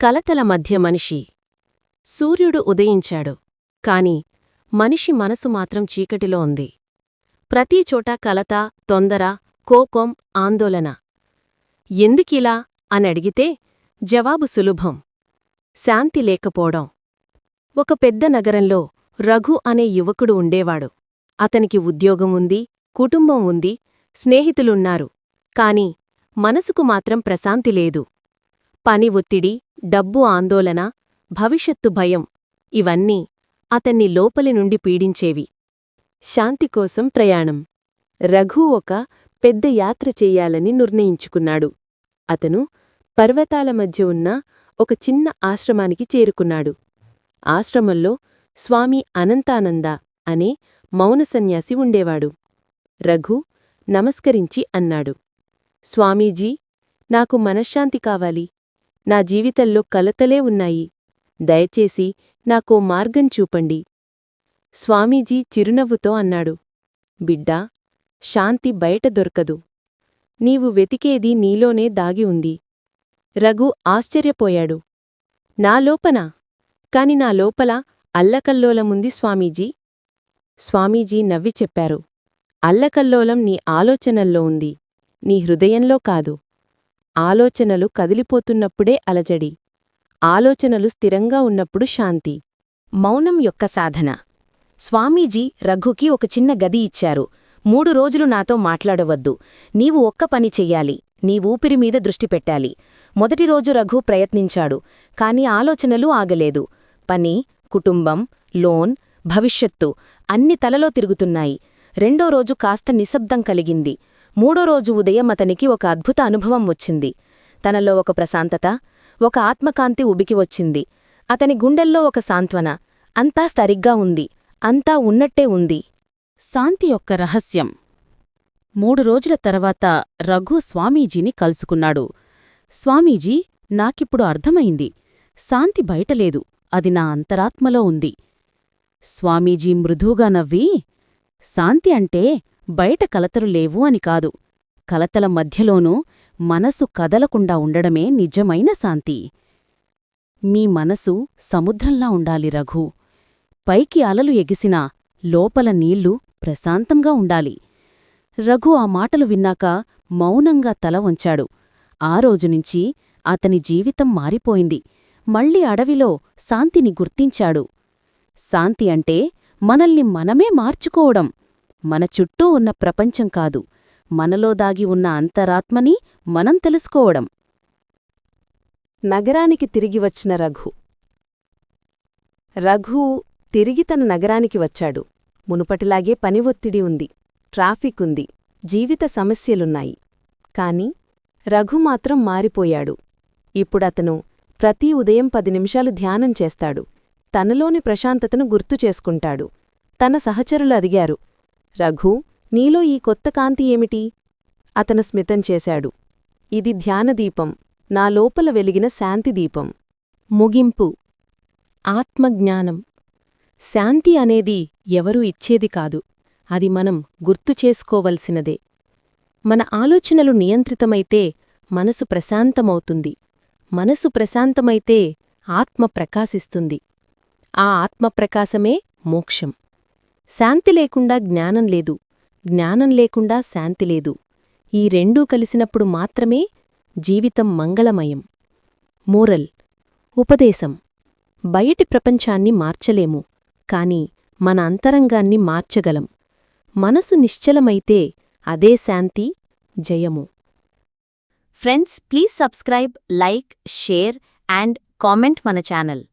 కలతల మధ్య మనిషి. సూర్యుడు ఉదయించాడు. కాని మనిషి మనసు మాత్రం చీకటిలో ఉంది. ప్రతిచోట కలత తొందర కోపం ఆందోళన. ఎందుకిలా? అనడిగితే జవాబు సులభం. శాంతి లేకపోవడం. ఒక పెద్ద నగరంలో రఘు అనే యువకుడు ఉండేవాడు. అతనికి ఉద్యోగం ఉంది కుటుంబం ఉంది స్నేహితులున్నారు. కాని మనసుకు మాత్రం ప్రశాంతి లేదు. పని ఒత్తిడి డబ్బు ఆందోళన భవిష్యత్తు భయం ఇవన్నీ అతన్ని లోపలి నుండి పీడించేవి. శాంతి కోసం ప్రయాణం. రఘు ఒక పెద్ద యాత్ర చెయ్యాలని నిర్ణయించుకున్నాడు. అతను పర్వతాల మధ్య ఉన్న ఒక చిన్న ఆశ్రమానికి చేరుకున్నాడు. ఆశ్రమంలో స్వామి అనంతానంద అనే మౌన సన్యాసి ఉండేవాడు. రఘు నమస్కరించి అన్నాడు. స్వామీజీ నాకు మనశ్శాంతి కావాలి. నా జీవితంలో కలతలే ఉన్నాయి. దయచేసి నాకో మార్గం చూపండి. స్వామీజీ చిరునవ్వుతో అన్నాడు. బిడ్డా శాంతి బయట దొరకదు. నీవు వెతికేది నీలోనే దాగి ఉంది. రఘు ఆశ్చర్యపోయాడు. నా లోపనా కాని నా లోపల అల్లకల్లోలముంది స్వామీజీ. స్వామీజీ నవ్వి చెప్పారు. అల్లకల్లోలం నీ ఆలోచనల్లో ఉంది. నీ హృదయంలో కాదు. ఆలోచనలు కదిలిపోతున్నప్పుడే అలజడి. ఆలోచనలు స్థిరంగా ఉన్నప్పుడు శాంతి. మౌనం యొక్క సాధన. స్వామీజీ రఘుకి ఒక చిన్న గది ఇచ్చారు. మూడు రోజులు నాతో మాట్లాడవద్దు. నీవు ఒక్క పని చెయ్యాలి. నీ ఊపిరి మీద దృష్టి పెట్టాలి. మొదటి రోజు రఘు ప్రయత్నించాడు. కాని ఆలోచనలు ఆగలేదు. పని కుటుంబం లోన్ భవిష్యత్తు అన్ని తలలో తిరుగుతున్నాయి. రెండో రోజు కాస్త నిశ్శబ్దం కలిగింది. మూడో రోజు ఉదయం అతనికి ఒక అద్భుత అనుభవం వచ్చింది. తనలో ఒక ప్రశాంతత ఒక ఆత్మకాంతి ఉబికి వచ్చింది. అతని గుండెల్లో ఒక సాంత్వన అంతా సరిగ్గా ఉంది అంతా ఉన్నట్టే ఉంది. శాంతి యొక్క రహస్యం. మూడు రోజుల తర్వాత రఘు స్వామీజీని కలుసుకున్నాడు. స్వామీజీ నాకిప్పుడు అర్థమైంది. శాంతి బయటలేదు అది నా అంతరాత్మలో ఉంది. స్వామీజీ మృదువుగా నవ్వి శాంతి అంటే బయట కలతలు లేవు అని కాదు. కలతల మధ్యలోనూ మనసు కదలకుండా ఉండడమే నిజమైన శాంతి. మీ మనసు సముద్రంలా ఉండాలి రఘు. పైకి అలలు ఎగిసినా లోపల నీళ్ళు ప్రశాంతంగా ఉండాలి. రఘు ఆ మాటలు విన్నాక మౌనంగా తల వంచాడు. ఆ రోజునుంచి అతని జీవితం మారిపోయింది. మళ్ళీ అడవిలో శాంతిని గుర్తించాడు. శాంతి అంటే మనల్ని మనమే మార్చుకోవడం. మన చుట్టూ ఉన్న ప్రపంచం కాదు. మనలో దాగి ఉన్న అంతరాత్మని మనం తెలుసుకోవడం. నగరానికి తిరిగి వచ్చిన రఘు. రఘు తిరిగి తన నగరానికి వచ్చాడు. మునుపటిలాగే పని ఒత్తిడి ఉంది. ట్రాఫిక్ ఉంది. జీవిత సమస్యలున్నాయి. కాని రఘు మాత్రం మారిపోయాడు. ఇప్పుడతను ప్రతి ఉదయం పది నిమిషాలు ధ్యానం చేస్తాడు. తనలోని ప్రశాంతతను గుర్తు చేసుకుంటాడు. తన సహచరులు అదిగారు రఘు నీలో ఈ కొత్త కాంతి ఏమిటి? అతను స్మితం చేశాడు. ఇది ధ్యానదీపం నా లోపల వెలిగిన శాంతిదీపం ముగింపు. ఆత్మజ్ఞానం. శాంతి అనేది ఎవరూ ఇచ్చేది కాదు. అది మనం గుర్తు చేసుకోవలసినదే. మన ఆలోచనలు నియంత్రితమైతే మనసు ప్రశాంతమవుతుంది. మనసు ప్రశాంతమైతే ఆత్మ ప్రకాశిస్తుంది. ఆ ఆత్మప్రకాశమే మోక్షం. శాంతి లేకుండా జ్ఞానం లేదు. జ్ఞానం లేకుండా శాంతి లేదు. ఈ రెండూ కలిసినప్పుడు మాత్రమే జీవితం మంగళమయం. మోరల్. ఉపదేశం. బయటి ప్రపంచాన్ని మార్చలేము కాని మన అంతరంగాన్ని మార్చగలం. మనసు నిశ్చలమైతే అదే శాంతి జయము. Friends please subscribe like share and comment మన ఛానల్.